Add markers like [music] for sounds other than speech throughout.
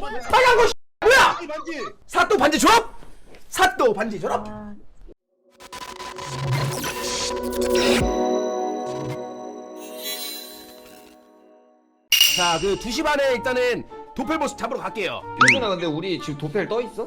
빨간 거 뭐야? 이 반지. 사또 반지 졸업? 사또 반지 졸업? 자, 그 2시 반에 일단은 도펠보스 잡으러 갈게요. 유준아 근데 우리 지금 도펠 떠 있어?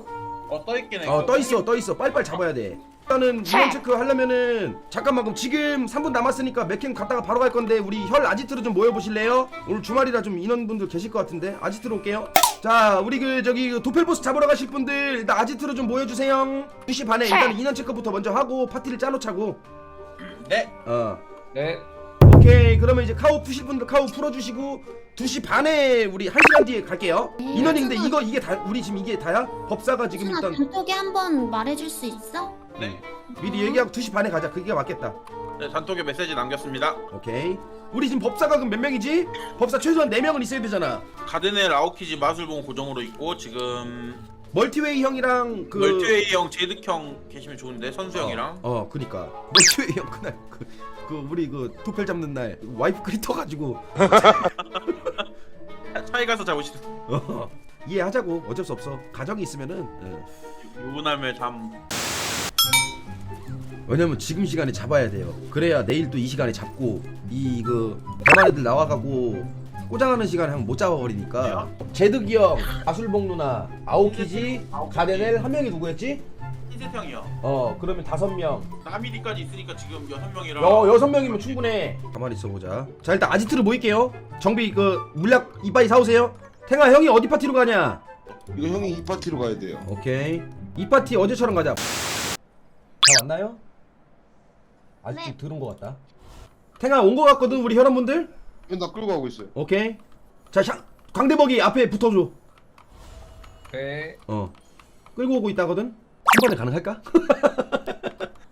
어 떠있긴 해. 어, 떠 있어, 떠 있어. 빨리빨리 잡아야 돼. 일단은 인원 체크 하려면은 잠깐만 그럼 지금 3분 남았으니까 맥캠 갔다가 바로 갈 건데 우리 혈 아지트로 좀 모여 보실래요? 오늘 주말이라 좀 인원분들 계실 것 같은데 아지트로 올게요. 자, 우리 그 저기 그 도펠보스 잡으러 가실 분들 일단 아지트로 좀 모여 주세요. 2시 반에 일단 인원 체크부터 먼저 하고 파티를 짜놓자고. 네. 어. 네 오케이 그러면 이제 카우 푸실 분들 카우 풀어주시고 2시 반에 우리 1시간 뒤에 갈게요 인원이 근데 이거 이게 다 우리 지금 이게 다야? 법사가 지금 일단 단톡에 한번 말해줄 수 있어? 네. 미리 얘기하고 2시 반에 가자 그게 맞겠다 네 단톡에 메시지 남겼습니다. 오케이 우리 지금 법사가 그럼 몇 명이지? 법사 최소한 4명은 있어야 되잖아 가드넬 아오키지 마술봉 고정으로 있고 지금 멀티웨이 형이랑 그 멀티웨이 형, 제득 형 계시면 좋은데 선수 형이랑 어, 어 그니까 멀티웨이 형 그날 그, 그 우리 그 도펠 잡는 날 와이프 크리터 가지고 차이 가서 잡으시는 어, 이해하자고 어쩔 수 없어 가정이 있으면은 어. 유부남의 잠. 왜냐면 지금 시간에 잡아야 돼요. 그래야 내일 또 이 시간에 잡고 이 그 대만 애들 나와가고 꼬장하는 시간에 한번 못 잡아버리니까. 제득이 형, 아술봉 누나, 아오키지, 가데넬 한 명이 누구였지? 흰색 형이요. 어 그러면 다섯 명. 나미리까지 있으니까 지금 여섯 명이라. 여 여섯 명이면 충분해. 가만히 있어 보자. 자 일단 아지트로 모일게요. 정비 그 물약 이빨이 사오세요. 탱아 형이 어디 파티로 가냐? 이거 형이 이 파티로 가야 돼요. 오케이. 이 파티 어제처럼 가자. 다 왔나요? 아직 좀 네. 들은 것 같다. 탱아 온 것 같거든 우리 혈원분들. 이거 나 끌고 가고 있어요. 오케이. 자, 샹, 광대먹이 앞에 붙어줘. 네 어. 끌고 오고 있다거든. 한 번에 가능할까?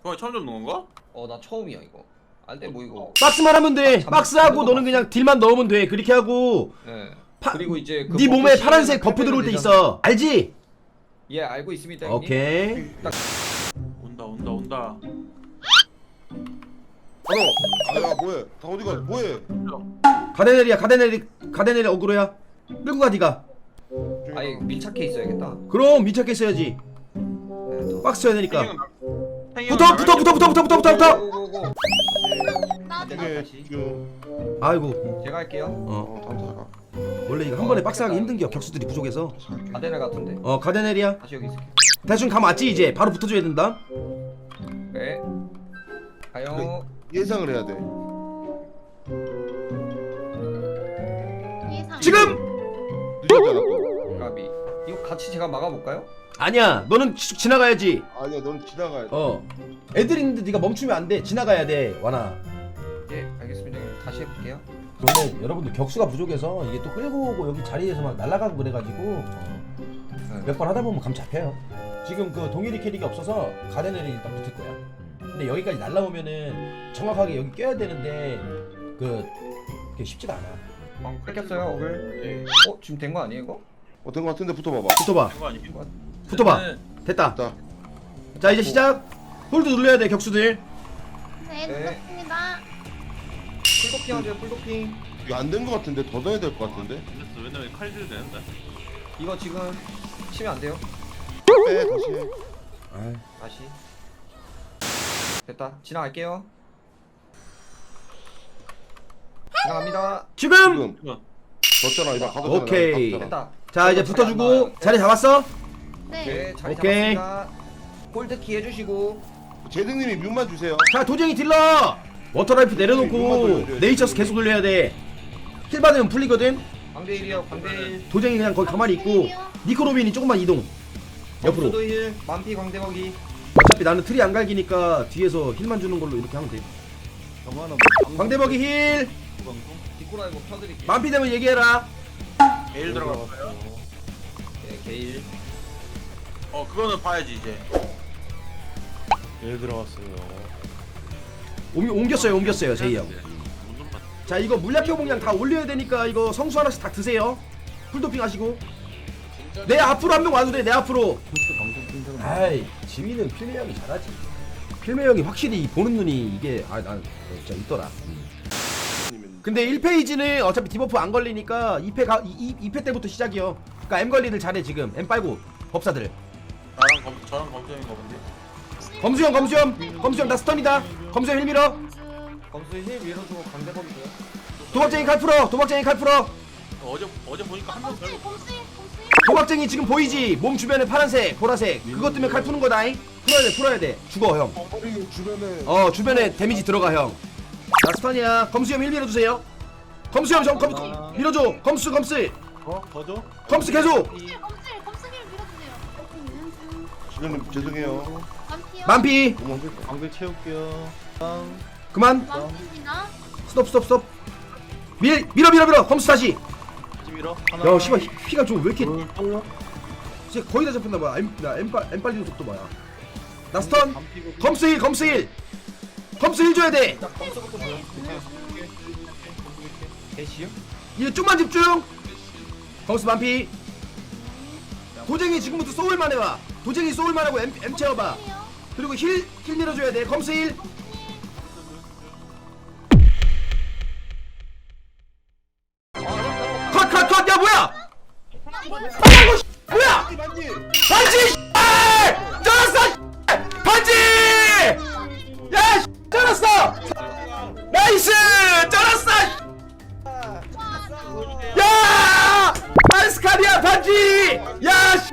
그거 [laughs] 처음 잡는 건가? 어 나 처음이야 이거 안 돼 뭐 이거 박스만 하면 돼. 잠- 박스하고 잠깐 너는 그냥 딜만 넣으면 돼. 그렇게 하고 네 파, 그리고 이제 그 네 몸에 파란색 씌우는 버프 들어올 때. 있어. 알지? 예 알고 있습니다 형님 오케이. 온다 온다 온다. 어, 아야 뭐해? 다 어디 가? 뭐해? 가데넬이야. 가데넬이 가데넬이 어그로야. 끌고 가 네가. 아니 밀착해 있어야겠다 그럼 미착게 써야지. 네, 더. 박스 써야 되니까. 붙어 형 붙어 붙어 붙어 붙어 붙어 붙어 붙어. 고고고고 나 네, 이게 다시. 지금 아이고. 제가 할게요 어. 어 다음 가. 원래 이거 한 번에 박스 하기 힘든 겨. 격수들이 부족해서. 아데나 같은데 어, 가데넬이야. 다시 여기 있을게 대충 감 왔지 이제. 바로 붙어줘야 된다. 네 가요 예상을 해야 돼. 예상. 지금 늦었잖아. 또. 까비 이거 같이 제가 막아볼까요? 아니야. 너는 쭉 지나가야지. 아니야, 넌 지나가야 돼. 어. 애들 있는데 네가 멈추면 안 돼. 지나가야 돼. 와나. 예 알겠습니다 형님 다시 해볼게요 그러면 여러분들 격수가 부족해서 이게 또 끌고 오고 여기 자리에서 막 날아가고 그래가지고 몇 번 하다 보면 감 잡혀요. 지금 그 동일이 캐릭이 없어서 가데넬이 일단 붙을 거야. 근데 여기까지 날라오면은 정확하게 여기 껴야 되는데 그 그게 쉽지가 않아. 어, 뺏겼어요 어글 네. 어 지금 된 거 아니에요 이거? 어, 된 거 같은데 붙어봐봐. 붙어봐. 된거 아니에요? 붙어봐. 네. 됐다. 됐다. 자 이제 시작. 홀드 눌러야 돼 격수들. 네, 네. 그렇습니다. 풀도핑 하세요 풀도핑 이거 안 된 거 같은데 더 넣어야 될 거 같은데. 됐어. 왜냐면 칼질 되는데. 이거 지금 치면 안 돼요 빼 다시 해. 다시 됐다 지나갈게요 지나갑니다 지금. 지금 졌잖아. 이거 가도 오케이. 됐다 자 이제 붙어주고 자리 잡았어? 네. 네 자리 오케이. 잡았습니다 홀드키 해주시고 제등님이 뮤만 주세요. 자 도쟁이 딜러. 워터라이프 이거만 내려놓고. 네이처스 계속 돌려야 돼. 힐 받으면 풀리거든. 광대일이요 광대일 도쟁이 그냥 거기 가만히 있고 니코로빈이 조금만 이동. 옆으로. 수도일 만피 광대먹이 어차피 나는 트리 안 갈기니까 뒤에서 힐만 주는 걸로 이렇게 하면 돼. 광대먹이 힐. 펴드릴게요 만피 되면 얘기해라. 메일 들어갔어요. 네 게일 어 그거는 봐야지 이제. 일 들어왔어요. 옮, 옮겼어요, 옮겼어요, 제이 형. 자, 이거 물약 표봉량 다 올려야 되니까 이거 성수 하나씩 다 드세요. 풀도핑 하시고. 내 앞으로 한 명 와도 돼, 내 앞으로. 아이, 지민은 필메 형이 잘하지. 필메 형이 확실히 보는 눈이 이게 아, 난 진짜 있더라. 음. 근데 1페이지는 어차피 디버프 안 걸리니까 2패 가 2, 2패 때부터 시작이요 그니까 M 관리를 잘해 지금 M 빨고 법사들 나랑 검 저랑 검정인가 본데. 검수형 검수형 검수형 나 스턴이다 검수형 힐 밀어 검수 힐 밀어주고 광대거기고요. 도박쟁이 칼 풀어 도박쟁이 칼 풀어 어제 어제 보니까 한명 봄씨 별로. 봄씨 도박쟁이 지금 보이지? 몸 주변에 파란색 보라색. 그것 때문에 칼 푸는 거다잉? 풀어야 돼 풀어야 돼. 죽어 형. 머리 주변에. 어 주변에 데미지 들어가 형. 라스턴이야 검수형 힐 밀어주세요. 검수 형 좀 검, 검- 밀어줘. 검수 검수. 어? 더줘? 검수 계속. 봄씨 봄씨 봄씨를 밀어주세요. 이렇게 있는 중 주변에 죄송해요. 만피요. 만피. 어머, 방금 채울게요. 땅. 그만. 만피나 스톱 스톱 스톱. 밀 밀어 밀어 밀어. 검수 다시 밀어. 하나. 야 씨발 피- 피가 좀 왜 이렇게 둘. 진짜 거의 다 잡혔나 봐 M 나 M 빨 M 빨리는 속도 봐야 나 스턴 반피고. 검수 힐 검수 힐 검수 힐 줘야 돼자 검수부터 보여. 대시요? 이거 좀만 집중 검수 만피 도쟁이 지금부터 소울만 해봐 도쟁이 소울만 하고 M, M 채워봐 그리고 힐, 힐 밀어줘야 돼 검수 힐 야! 씨, 쩔었어! 나이스! 쩔었어! 씨! 야! 아이스 카리아 반지! 야! 씨!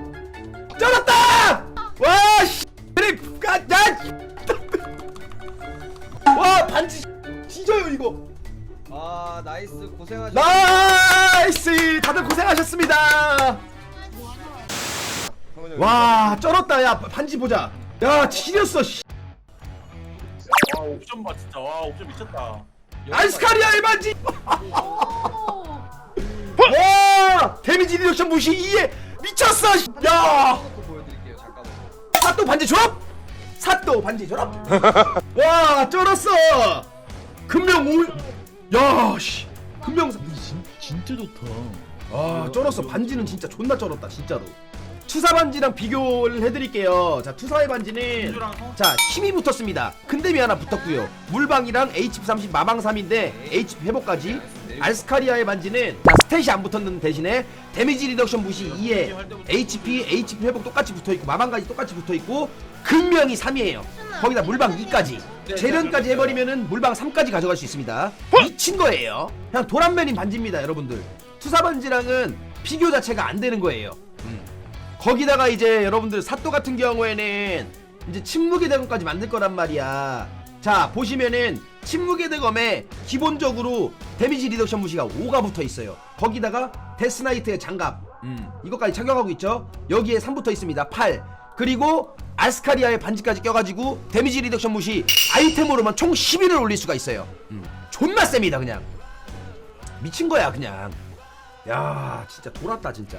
쩔었다! 와! 씨! 그래, 가, 야! 씨! 와, 반지! 씨, 뒤져요, 이거! 아 나이스 고생하셨. 나이스! 다들 고생하셨습니다! 와, 쩔었다, 야! 반지 보자! 야, 지렸어, 씨! 와 옵션 봐 진짜. 와 옵션 미쳤다. 아이스카리아 일반지! 오 와! 데미지 리덕션 무시 2에 미쳤어! 씨! 야! 또 보여드릴게요. 잠깐만. 사또 반지 졸업! 사또 반지 졸업! [laughs] 와, 쩔었어! 금명 오 야, 씨. 금명 사- 진, 진짜 좋다. 아, 쩔었어. 반지는 진짜 존나 쩔었다, 진짜로. 투사 반지랑 비교를 해드릴게요. 자, 투사의 반지는. 자 힘이 붙었습니다. 큰데미 하나 붙었고요. 물방이랑 HP 30 마방 3인데 HP 회복까지. 알스카리아의 반지는 자 스탯이 안 붙었는 대신에 데미지 리덕션 무시 2에 HP, HP 회복 똑같이 붙어있고 마방까지 똑같이 붙어있고 근명이 3이에요. 거기다 물방 2까지. 재련까지 해버리면은 물방 3까지 가져갈 수 있습니다. 미친 거예요. 그냥 도란맨인 반지입니다, 여러분들. 투사 반지랑은 비교 자체가 안 되는 거예요. 거기다가 이제 여러분들 사또 같은 경우에는 이제 침묵의 대검까지 만들 거란 말이야. 자 보시면은 침묵의 대검에 기본적으로 데미지 리덕션 무시가 5가 붙어 있어요. 거기다가 데스나이트의 장갑, 음, 이것까지 착용하고 있죠. 여기에 3 붙어 있습니다. 8 그리고 알스카리아의 반지까지 껴가지고 데미지 리덕션 무시 아이템으로만 총 11을 올릴 수가 있어요. 음, 존나 셉니다 그냥. 미친 거야 그냥. 야 진짜 돌았다 진짜.